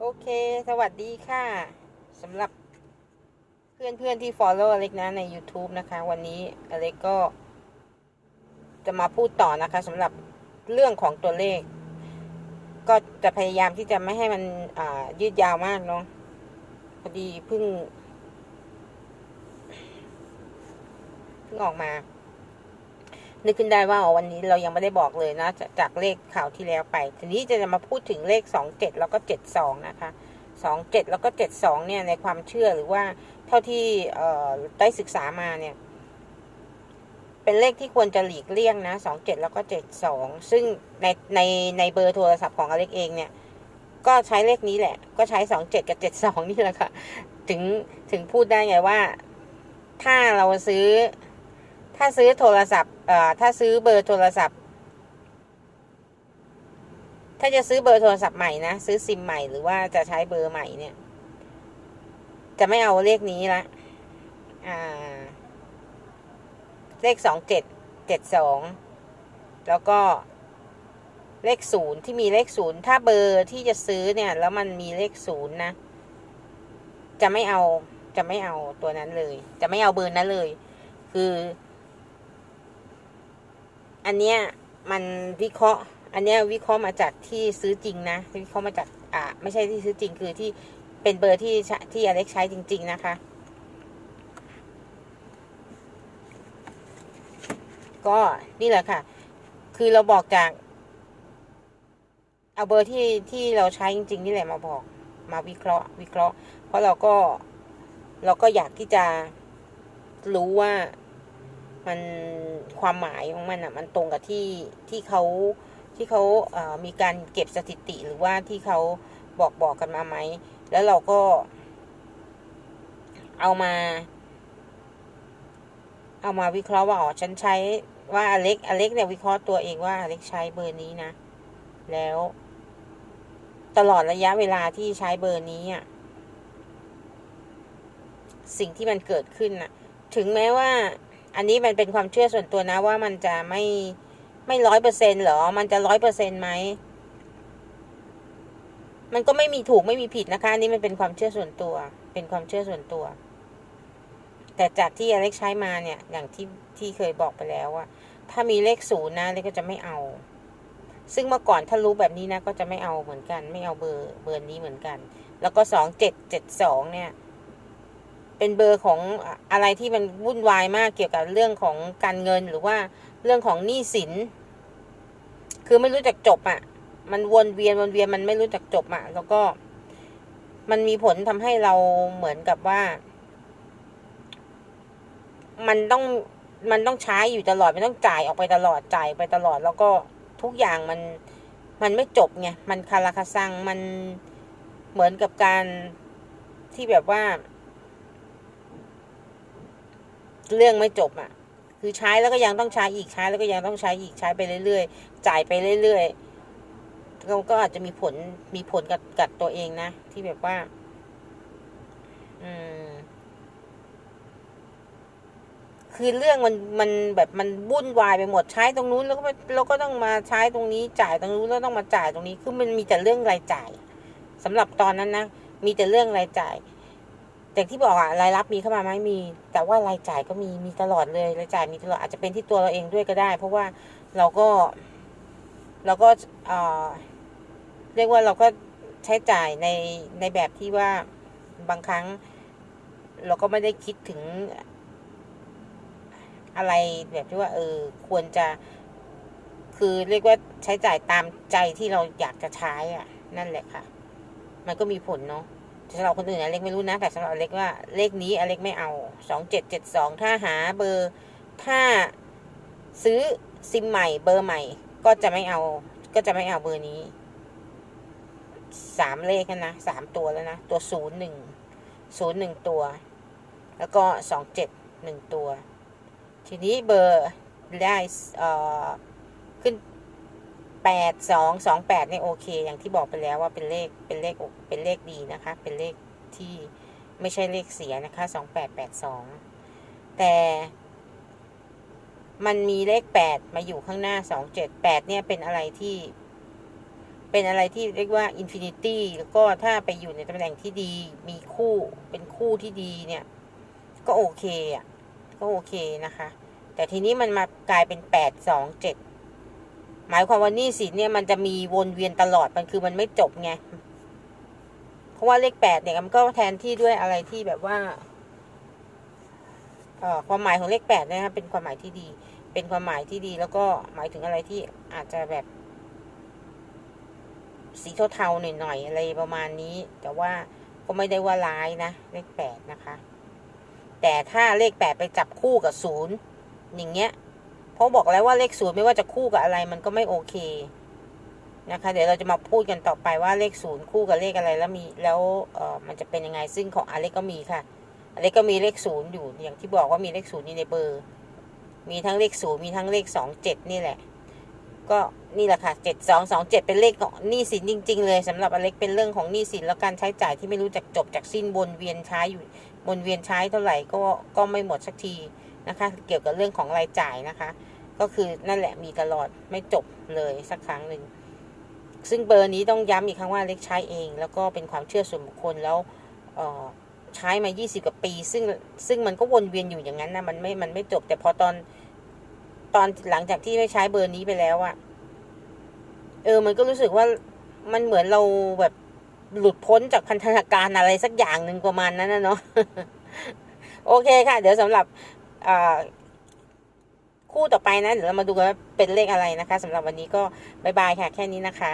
โอเค สวัสดีค่ะสำหรับเพื่อนเพื่อนๆที่ follow อเล็กนะใน YouTube นะคะ วันนี้อเล็กก็ จะมาพูดต่อนะคะสำหรับเรื่องของตัวเลข ก็จะพยายามที่จะไม่ให้มันยืดยาวมากเนาะพอดีเพิ่งเพิ่งออกมา นึกขึ้นได้ว่าวันนี้เรายังไม่ได้บอกเลยนะจากจากเลขข่าวที่แล้วไป ทีนี้จะมาพูดถึงเลขสองเจ็ดแล้วก็เจ็ดสองนะคะสองเจ็ดแล้วก็เจ็ดสองเนี่ยในความเชื่อหรือว่าเท่าที่ได้ศึกษามาเนี่ย เป็นเลขที่ควรจะหลีกเลี่ยงนะสองเจ็ดแล้วก็เจ็ดสองซึ่งในในในเบอร์โทรศัพท์ของอเล็กเองเนี่ย ก็ใช้เลขนี้แหละ ก็ใช้สองเจ็ดกับเจ็ดสองนี่แหละค่ะ ถึงถึงพูดได้ไงว่า ถ้าเราซื้อ ถ้าซื้อโทรศัพท์เอ่อถ้าซื้อเบอร์โทรศัพท์ ถ้าจะซื้อเบอร์โทรศัพท์ใหม่นะ ซื้อซิมใหม่หรือว่าจะใช้เบอร์ใหม่เนี่ย จะไม่เอาเลขนี้ละอ่า เลขสองเจ็ดเจ็ดสองแล้วก็เลขศูนย์ที่มีเลขศูนย์ถ้าเบอร์ที่จะซื้อเนี่ย แล้วมันมีเลขศูนย์นะ จะไม่เอาจะไม่เอาตัวนั้นเลย จะไม่เอาเบอร์นั้นเลย คือ อันเนี้ยมันวิเคราะห์ อันเนี้ยวิเคราะห์มาจากที่ซื้อจริงนะวิเคราะห์มาจากอ่าไม่ใช่ที่ซื้อจริงคือที่เป็นเบอร์ที่ที่อเล็กใช้จริง ๆ นะคะ ก็นี่แหละค่ะ คือเราบอกจาก เอาเบอร์ที่ที่เราใช้จริง ๆ นี่แหละมาบอก มาวิเคราะห์ วิเคราะห์ เพราะเราก็เราก็อยากที่จะรู้ว่า มันความหมายของมันอะมันตรงกับที่ที่เขาที่เขาเอ่อมีการเก็บสถิติหรือว่าที่เขาบอกบอกกันมาไหม แล้วเราก็ เอามา เอามาวิเคราะห์ว่าอ๋อฉันใช้ว่าอเล็กอเล็กเนี่ยวิเคราะห์ตัวเองว่าอเล็กใช้เบอร์นี้นะ แล้ว ตลอดระยะเวลาที่ใช้เบอร์นี้อะสิ่งที่มันเกิดขึ้นน่ะ ถึงแม้ว่า อันนี้มันเป็นความเชื่อส่วนตัวนะว่ามันจะไม่ไม่ร้อยเปอร์เซ็นหรอ มันจะร้อยเปอร์เซ็นไหม มันก็ไม่มีถูกไม่มีผิดนะคะอันนี้มันเป็นความเชื่อส่วนตัว เป็นความเชื่อส่วนตัว แต่จากที่อเล็กใช้มาเนี่ย อย่างที่ที่เคยบอกไปแล้วว่า ถ้ามีเลขศูนย์นะเล็กก็จะไม่เอา ซึ่งเมื่อก่อนถ้ารู้แบบนี้นะก็จะไม่เอาเหมือนกัน ไม่เอาเบอร์เบอร์นี้เหมือนกัน แล้วก็สองเจ็ดเจ็ดสองเนี่ย เป็นเบอร์ของอะไรที่มันวุ่นวายมากเกี่ยวกับเรื่องของการเงินหรือว่าเรื่องของหนี้สิน คือไม่รู้จักจบอะ่ะ มันวนเวียนวนเวียนมันไม่รู้จักจบอะ่ะ แล้วก็มันมีผลทำให้เราเหมือนกับว่า มันต้องมันต้องใช้อยู่ตลอด มันต้องจ่ายออกไปตลอดจ่ายไปตลอด แล้วก็ทุกอย่างมันมันไม่จบไงมันคาราคาซังมันเหมือนกับการที่แบบว่า เรื่องไม่จบอะ คือใช้แล้วก็ยังต้องใช้อีกใช้แล้วก็ยังต้องใช้อีกใช้ไปเรื่อยๆ จ่ายไปเรื่อยๆเราก็อาจจะมีผลมีผลกับกับตัวเองนะ ที่แบบว่า อืมคือเรื่องมันมันแบบมันวุ่นวายไปหมดใช้ตรงนู้นแล้วก็เราก็ต้องมาใช้ตรงนี้จ่ายตรงนู้นแล้วต้องมาจ่ายตรงนี้คือมันมีแต่เรื่องรายจ่ายสำหรับตอนนั้นนะมีแต่เรื่องรายจ่าย แต่ที่บอกอะรายรับมีเข้ามาไหมมี แต่ว่ารายจ่ายก็มีมีตลอดเลยรายจ่ายมีตลอดอาจจะเป็นที่ตัวเราเองด้วยก็ได้ เพราะว่าเราก็ เราก็เอ่อเรียกว่าเราก็ใช้จ่ายในในแบบที่ว่าบางครั้ง เราก็ไม่ได้คิดถึงอะไรแบบที่ว่า เออ ควรจะ คือเรียกว่าใช้จ่ายตามใจที่เราอยากจะใช้อะ นั่นแหละค่ะ มันก็มีผลเนาะ สำหรับคนอื่นอเล็กไม่รู้นะ แต่สำหรับอเล็กว่าเลขนี้อเล็กไม่เอาสองเจ็ดเจ็ดสองถ้าหาเบอร์ถ้าซื้อซิมใหม่เบอร์ใหม่ ก็จะไม่เอา ก็จะไม่เอาเบอร์นี้สามเลขนะสามตัวแล้วนะตัวศูนย์หนึ่งศูนย์หนึ่งตัว แล้วก็สองเจ็ดหนึ่งตัว ทีนี้เบอร์ได้เอ่อ แปดสองสองแปดเนี่ยโอเค อย่างที่บอกไปแล้วว่าเป็นเลขเป็นเลขเป็นเลขดีนะคะ เป็นเลขที่ไม่ใช่เลขเสียนะคะสองแปดแปดสองแต่มันมีเลขแปดมาอยู่ข้างหน้าสองเจ็ดแปดเนี่ยเป็นอะไรที่ เป็นอะไรที่เรียกว่าอินฟินิตี้แล้วก็ถ้าไปอยู่ในตำแหน่งที่ดี มีคู่เป็นคู่ที่ดีเนี่ย ก็โอเคอะก็โอเคนะคะ แต่ทีนี้มันมากลายเป็นแปดสองเจ็ด หมายความว่านี้สินเนี่ยมันจะมีวนเวียนตลอดมันคือมันไม่จบไง เพราะว่าเลขแปดเนี่ยมันก็แทนที่ด้วยอะไรที่แบบว่าเอ่อความหมายของเลขแปดนะครับเป็นความหมายที่ดี เป็นความหมายที่ดี แล้วก็หมายถึงอะไรที่อาจจะแบบ สีเทาๆหน่อยๆอะไรประมาณนี้ แต่ว่าก็ไม่ได้ว่าร้ายนะ เลขแปดนะคะ แต่ถ้าเลขแปดไปจับคู่กับศูนย์อย่างเงี้ย เพราะบอกแล้วว่าเลขศูนย์ไม่ว่าจะคู่กับอะไรมันก็ไม่โอเคนะคะ เดี๋ยวเราจะมาพูดกันต่อไปว่าเลขศูนย์คู่กับเลขอะไรแล้วมีแล้วเออมันจะเป็นยังไงซึ่งของอเล็กก็มีค่ะอเล็กก็มีเลขศูนย์อยู่อย่างที่บอกว่ามีเลขศูนย์อยู่ในเบอร์ มีทั้งเลขศูนย์มีทั้งเลขสองเจ็ดนี่แหละ ก็นี่แหละค่ะเจ็ดสองสองเจ็ดเป็นเลขของหนี้สินจริง ๆ เลยสำหรับอเล็กเป็นเรื่องของหนี้สินแล้วการใช้จ่ายที่ไม่รู้จักจบจากสิ้นวนเวียนใช้อยู่วนเวียนใช้เท่าไหร่ก็ก็ไม่หมดสักที นะคะ เกี่ยวกับเรื่องของรายจ่ายนะคะ ก็คือนั่นแหละมีตลอดไม่จบเลยสักครั้งหนึ่งซึ่งเบอร์นี้ต้องย้ำอีกครั้งว่าเล็กใช้เอง แล้วก็เป็นความเชื่อส่วนบุคคลแล้วใช้มา 20 กว่าปี ซึ่งซึ่งมันก็วนเวียนอยู่อย่างนั้นนะมันไม่มันไม่จบ แต่พอตอนตอนหลังจากที่ได้ใช้เบอร์นี้ไปแล้วอะเออ มันก็รู้สึกว่ามันเหมือนเราแบบหลุดพ้นจากพันธนาการอะไรสักอย่างหนึ่งประมาณนั้นนะเนาะโอเคค่ะ เดี๋ยวสำหรับ คู่ต่อไปนะเดี๋ยวเรามาดูกันเป็นเลขอะไรนะคะสำหรับวันนี้ก็บายบายค่ะแค่นี้นะคะ